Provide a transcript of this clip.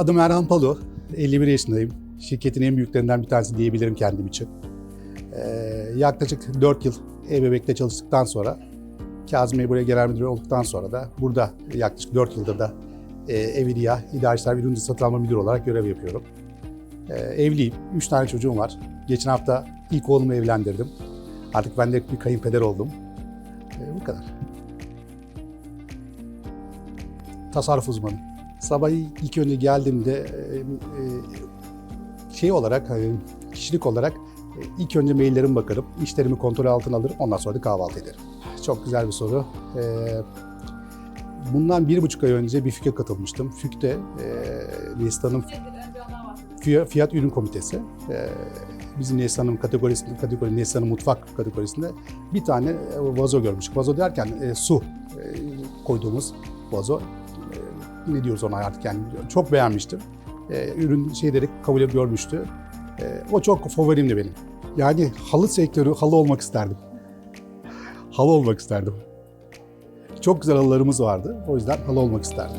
Adım Erhan Palu. 51 yaşındayım. Şirketin en büyüklerinden bir tanesi diyebilirim kendim için. Ee, yaklaşık 4 yıl e-bebekte çalıştıktan sonra Kazım buraya genel müdür olduktan sonra da burada yaklaşık 4 yıldır da e, Evliya İdari İşler Ürüncü Satın Alma Müdürü olarak görev yapıyorum. Ee, evliyim. 3 tane çocuğum var. Geçen hafta ilk oğlumu evlendirdim. Artık ben de bir kayınpeder oldum. Ee, bu kadar. Tasarruf uzmanı. Sabah ilk önce geldiğimde e, e, şey olarak, e, kişilik olarak e, ilk önce maillerime bakarım, işlerimi kontrol altına alırım, ondan sonra da kahvaltı ederim. Çok güzel bir soru. Bundan bir buçuk ay önce bir FİK'e katılmıştım. FİK'te e, Neslihan'ın Fiya- Fiyat Ürün Komitesi. Bizim Neslihan'ın kategorisinde, kategori Neslihan'ın mutfak kategorisinde bir tane vazo görmüştük. Vazo derken su koyduğumuz vazo. Ne diyoruz ona artık yani çok beğenmiştim. E, ürün şeyleri kabul görmüştü. E, o çok favorimdi benim. Yani halı sektörü, halı olmak isterdim. Halı olmak isterdim. Çok güzel halılarımız vardı. O yüzden halı olmak isterdim.